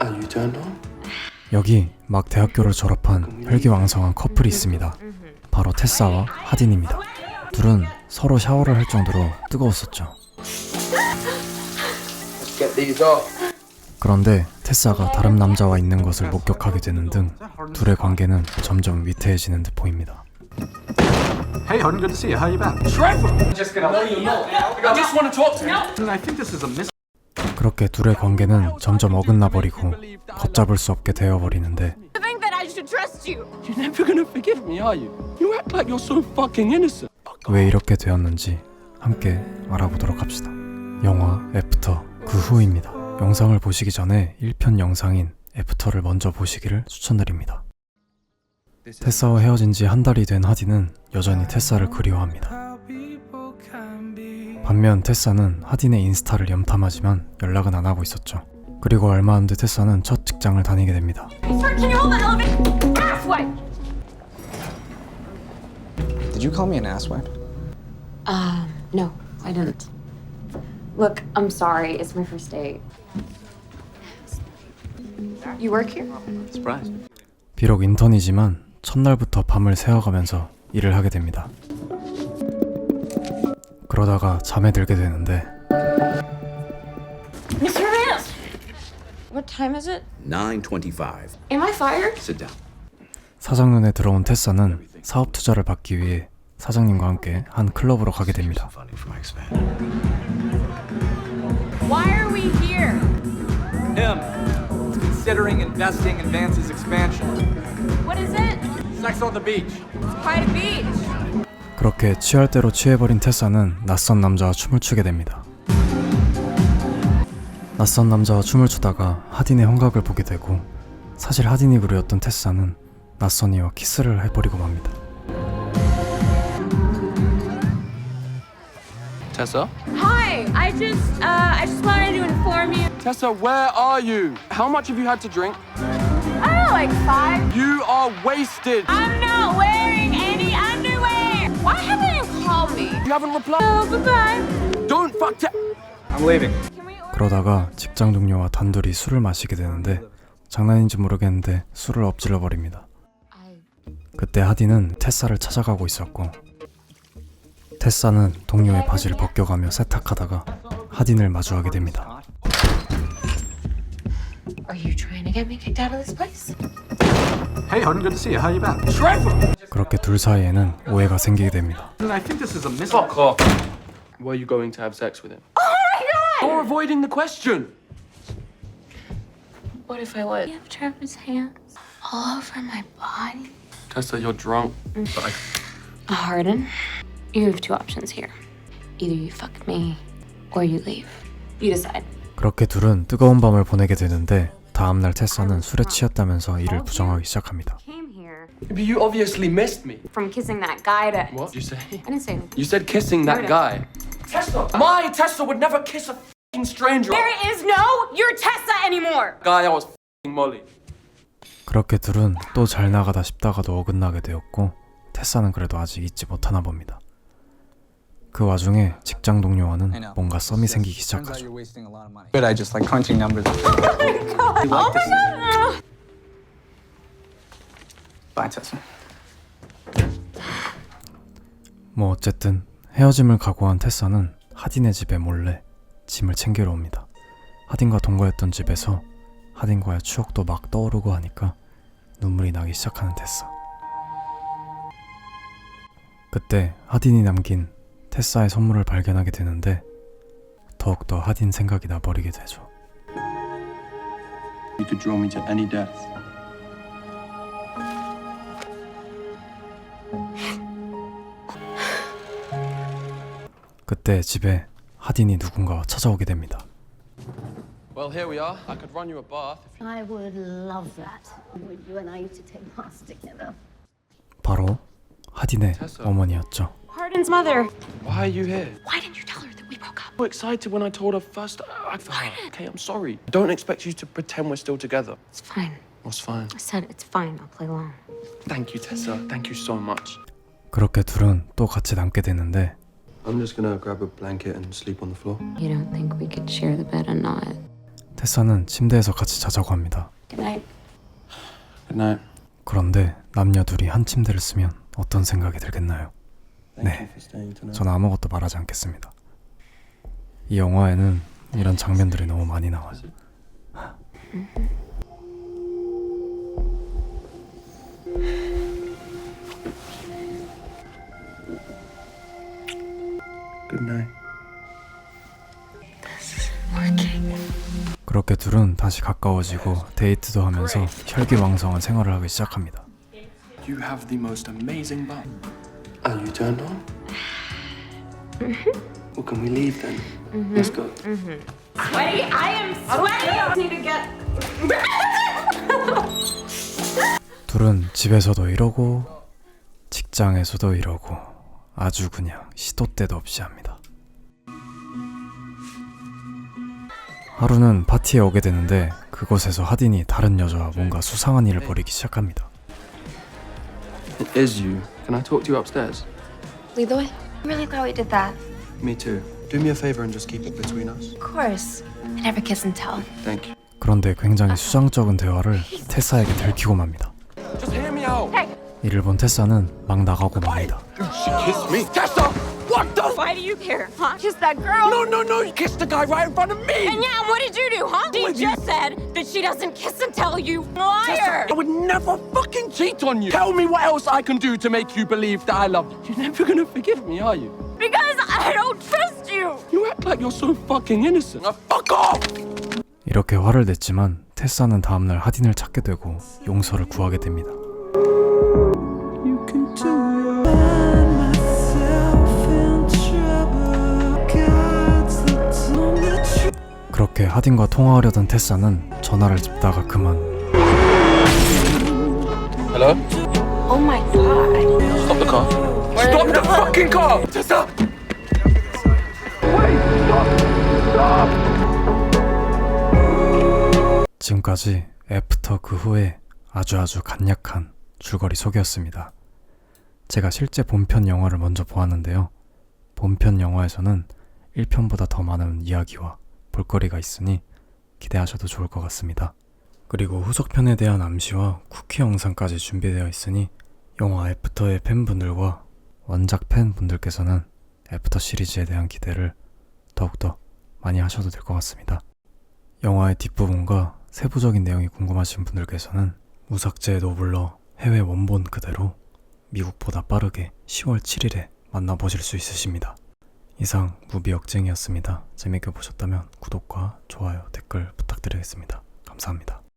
Are you turned on? 여기 막 대학교를 졸업한 혈기왕성한 커플이 있습니다. 바로 테사와 하딘입니다. 둘은 서로 샤워를 할 정도로 뜨거웠었죠. Get these off. 그런데 테사가 다른 남자와 있는 것을 목격하게 되는 등 둘의 관계는 점점 위태해지는 듯 보입니다. Hey, Hardin, good to see you. How you been? Trevor! Just gonna no, you're not. I just want to talk to you. I think this is a miss. 그렇게 둘의 관계는 점점 어긋나 버리고 걷잡을 수 없게 되어 버리는데 I think that I should trust you. You're never gonna forgive me, are you? You act like you're so fucking innocent. 왜 이렇게 되었는지 함께 알아보도록 합시다. 영화 애프터 그 후입니다. 영상을 보시기 전에 1편 영상인 애프터를 먼저 보시기를 추천드립니다. 테사와 헤어진 지 한 달이 된 하딘은 여전히 테사를 그리워합니다. 반면 테사는 하딘의 인스타를 염탐하지만 연락은 안 하고 있었죠. 그리고 얼마 안 뒤 테사는 첫 직장을 다니게 됩니다. Sir, can you hold the elevator? Asswipe! Did you call me an asswipe? Uh, no, I didn't. Look, I'm sorry. It's my first date. You work here? Surprise. 비록 인턴이지만 첫날부터 밤을 새워가면서 일을 하게 됩니다. 그러다가 잠에 들게 되는데 Mr. Vance! What time is it? 925. Am I fired? Sit down. 사장 눈에 들어온 테사는 사업 투자를 받기 위해 사장님과 함께 한 클럽으로 가게 됩니다. Funding from expand. Why are we here? Him. Considering investing in Vance's expansion. What is it? Sex on the beach. Pride Beach. 그렇게 취할 대로 취해버린 테사는 낯선 남자와 춤을 추게 됩니다. 낯선 남자와 춤을 추다가 하딘의 환각을 보게 되고 사실 하딘이 그리웠던 테사는 낯선 이와 키스를 해버리고 맙니다. Tessa? Hi, I just, uh, I just wanted to inform you. Tessa, where are you? How much have you had to drink? I don't know, like five. You are wasted. I'm not wearing any. Why haven't you called me? You haven't replied. Oh, bye-bye. Don't fuck Te- I'm leaving. 그러다가 직장 동료와 단둘이 술을 마시게 되는데 장난인지 모르겠는데 술을 엎질러 버립니다. 그때 하딘은 테사를 찾아가고 있었고 테사는 동료의 바지를 벗겨가며 세탁하다가 하딘을 마주하게 됩니다. Are you trying to get me kicked out of this place? Hey, Hardin, good to see you. How you been? Trevor! 그렇게 둘 사이에는 오해가 생기게 됩니다. I think this is a miss. Fuck off. Were you going to have sex with him? Oh my god! You're avoiding the question. What if I would? You have Trevor's hands all over my body. Tessa, you're drunk. Harden, you have two options here. Either you fuck me or you leave. You decide. 그렇게 둘은 뜨거운 밤을 보내게 되는데 다음 날 테사는 술에 취했다면서 이를 부정하기 시작합니다. But you obviously missed me. from kissing that guy to. What? You say? I didn't say anything. You said kissing that guy. Tessa! My Tessa would never kiss a fucking stranger. There is no your Tessa anymore. Guy, I was fucking Molly. 그렇게 둘은 또 잘 나가다 싶다가도 어긋나게 되었고 테사는 그래도 아직 잊지 못하나 봅니다. 그 와중에 직장 동료와는 뭔가 썸이 생기기 시작하죠. But I just like crunching numbers. Oh my god! Bye, Tessa. 뭐 어쨌든 헤어짐을 각오한 테사는 하딘의 집에 몰래 짐을 챙기러 옵니다. 하딘과 동거했던 집에서 하딘과의 추억도 막 떠오르고 하니까 눈물이 나기 시작하는 테사. 그때 하딘이 남긴 테사의 선물을 발견하게 되는데 더욱더 하딘 생각이 나버리게 되죠. You could draw me to any death. 그때 집에 하딘이 누군가와 찾아오게 됩니다. Well, here we are. I could run you a bath. If I would love that. Would you and I used to take baths together? 바로 하딘의 어머니였죠. Harden's mother. Why are you here? Why didn't you tell her that we broke up? So excited when I told her first. I... Okay, I'm sorry. I don't expect you to pretend we're still together. It's fine. What's fine? I said it's fine. I'll play along. Thank you, Tessa. Thank you so much. 그렇게 둘은 또 같이 남게 되는데 I'm just gonna grab a blanket and sleep on the floor. You don't think we could share the bed and not? 테사는 침대에서 같이 자자고 합니다. Good night. Good night. 그런데 남녀 둘이 한 침대를 쓰면 어떤 생각이 들겠나요? 네. 저는 아무것도 말하지 않겠습니다. 이 영화에는 이런 장면들이 너무 많이 나와요. 그렇게 둘은 다시 가까워지고 데이트도 하면서 혈기왕성한 생활을 하기 시작합니다. You have the most amazing bum. Are you turned on? Well, can we leave then? Let's go. Sweaty? I am sweaty! I need to get. 둘은 집에서도 이러고 직장에서도 이러고 아주 그냥 시도 때도 없이 합니다. 하루는 파티에 오게 되는데 그곳에서 하딘이 다른 여자와 뭔가 수상한 일을 벌이기 시작합니다. It is you. Can I talk to you upstairs? Lead the way. Really thought we did that. Me too. Do me a favor and just keep it between us. Of course. I never kiss and tell. Thank you. 그런데 굉장히 수상쩍은 대화를 테사에게 들키고 맙니다. Just hear me out. 이를 본 테사는 막 나가고 맙니다. She kissed me. Tessa! What the? Why do you care, huh? Kiss that girl? No, no, no! You kissed the guy right in front of me! And yeah, what did you do, huh? She With you. just said that she doesn't kiss and tell you. Liar! I would never fucking cheat on you. Tell me what else I can do to make you believe that I love you. You're never gonna forgive me, are you? Because I don't trust you! You act like you're so fucking innocent. Now fuck off! 이렇게 화를 냈지만 테사는 다음날 하딘을 찾게 되고 용서를 구하게 됩니다. 그렇게 하딘과 통화하려던 테사는 전화를 집다가 그만 Hello? Oh my god. Stop the car. Stop the fucking car! Tessa! 지금까지 애프터 그 후에 아주 아주 간략한 줄거리 소개였습니다. 제가 실제 본편 영화를 먼저 보았는데요. 본편 영화에서는 1편보다 더 많은 이야기와 볼거리가 있으니 기대하셔도 좋을 것 같습니다. 그리고 후속편에 대한 암시와 쿠키 영상까지 준비되어 있으니 영화 애프터의 팬분들과 원작 팬분들께서는 애프터 시리즈에 대한 기대를 더욱더 많이 하셔도 될 것 같습니다. 영화의 뒷부분과 세부적인 내용이 궁금하신 분들께서는 무삭제 노블러 해외 원본 그대로 미국보다 빠르게 10월 7일에 만나보실 수 있으십니다. 이상 무비 역쟁이었습니다. 재밌게 보셨다면 구독과 좋아요, 댓글 부탁드리겠습니다. 감사합니다.